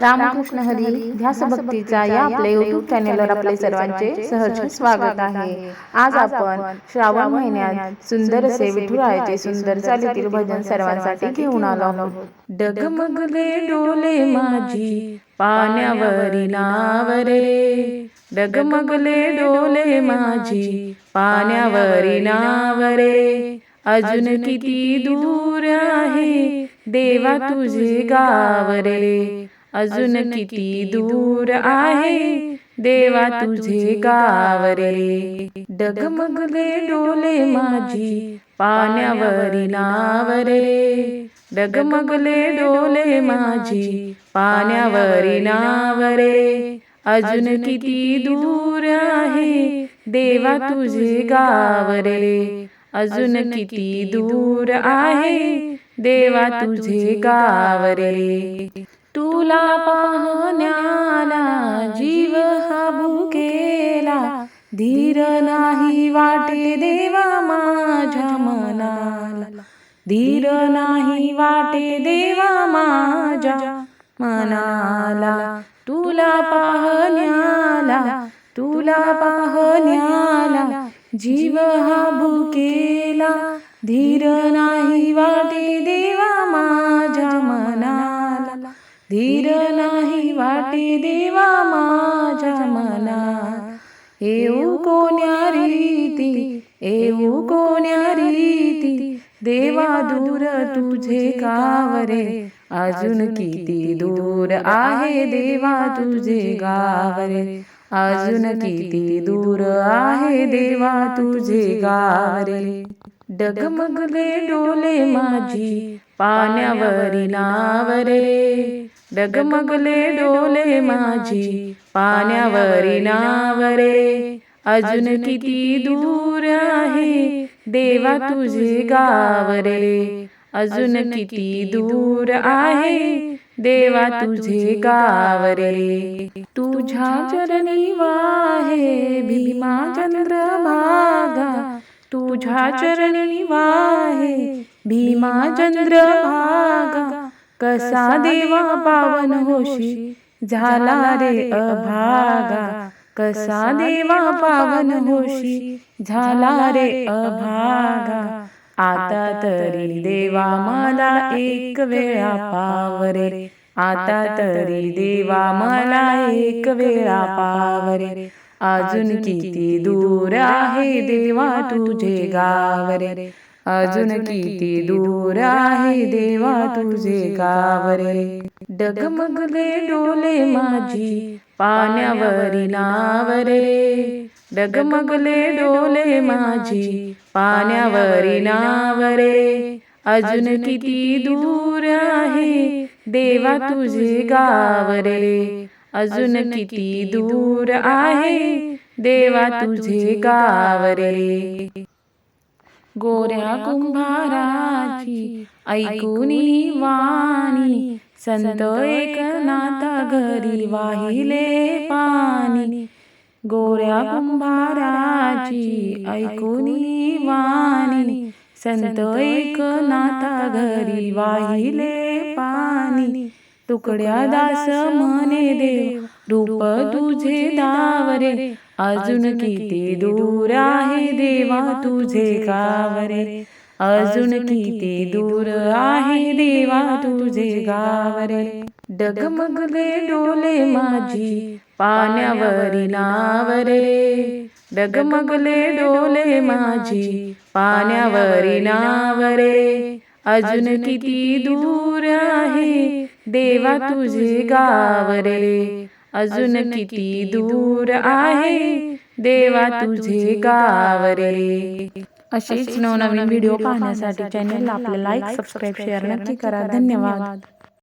रामकृष्ण हरी ध्यास भक्तीचा या आपल्या युट्यूब चॅनेलवर आपले सर्वांचे सहर्ष स्वागत आहे. आज आपण श्रावण महिन्यात सुंदर असे विठुरायाचे सुंदर चालीतील भजन सर्वांसाठी घेऊन आलो आहोत. डगमगले डोले माझी पाण्यावरी नावरे. डगमगले डोले माझी पाण्यावरी नावरे. अजून किती दूर आहे? देवा तुझे गाव रे अजून किती दूर आहे? देवा तुझे गाव रे डगमगले डोले माझी पाण्यावरी नाव रे डगमगले डोले माझी पाण्यावरी नाव रे अजून किती दूर आहे? देवा तुझे गाव रे अजून किती दूर आहे? देवा तुझे गाव रे तुला पाहण्याला जीव हा भुकेला धीर नाही वाटे देवा माझ्या मनाला. धीर नाही वाटे देवा माझ्या मनाला. तुला पाहण्याला तुला पाहण्याला जीव हा भुकेला धीर नाही माझ्या मना येऊ कोण्या रीती? येऊ कोण्या रीती? देवा दूर तुझे गावरे। अजून किती दूर आहे देवा तुझे गावरे। अजून किती दूर आहे देवा तुझे गावरे? डगमगले डोले माझी। पाण्यावरी नावरे डगमगले डोले माझी पाण्यावरी नावरे. अजून किती दूर आहे देवा तुझे गावरे. अजून किती दूर आहे देवा तुझे गावरे. तुझ्या चरणी वाहे भीमा चंद्र भागा तुझ्या चरणी वाहे भीमा चंद्र भागा कसा देवा पावन होशी झाला रे अभागा कसा देवा पावन होशी झाला रे अभागा. आता तरी देवा मला एक वेळा पावरे. आता तरी देवा मला एक वेळा पावरे. अजून किती दूर आहे देवा तुझे गाव रे अजून किती दूर आहे देवा तुझे गाव रे डगमगले डोले माझी पाण्यावरी नाव रे डगमगले डोले माझी पाण्यावरी नाव रे अजून किती दूर आहे देवा तुझे गाव रे अजून किती दूर आहे? देवा तुझे गाव रे गोऱ्या कुंभाराची ऐकुनी वाणी. संत एकनाथा घरी वाहिले पाणी. गोऱ्या कुंभाराची ऐकुनी वाणी. संत एकनाथा घरी वाहिले पाणी. तुकड्या दास म्हणे देव रूप तुझे दावरे अजून किती दूर आहे देवा तुझे गावरे अजून किती दूर आहे देवा तुझे गावरे. डगमगले डोले माझी पाण्यावरी नावरे. डगमगले डोले माझी पाण्यावरी नावरे. अजून किती दूर आहे? देवा तुझे गाव रे अजून किती दूर आहे? देवा तुझे गाव रे असेच नवनवीन व्हिडिओ पाहण्यासाठी चॅनलला आपलं लाईक सबस्क्राईब शेअर नक्की करा. धन्यवाद.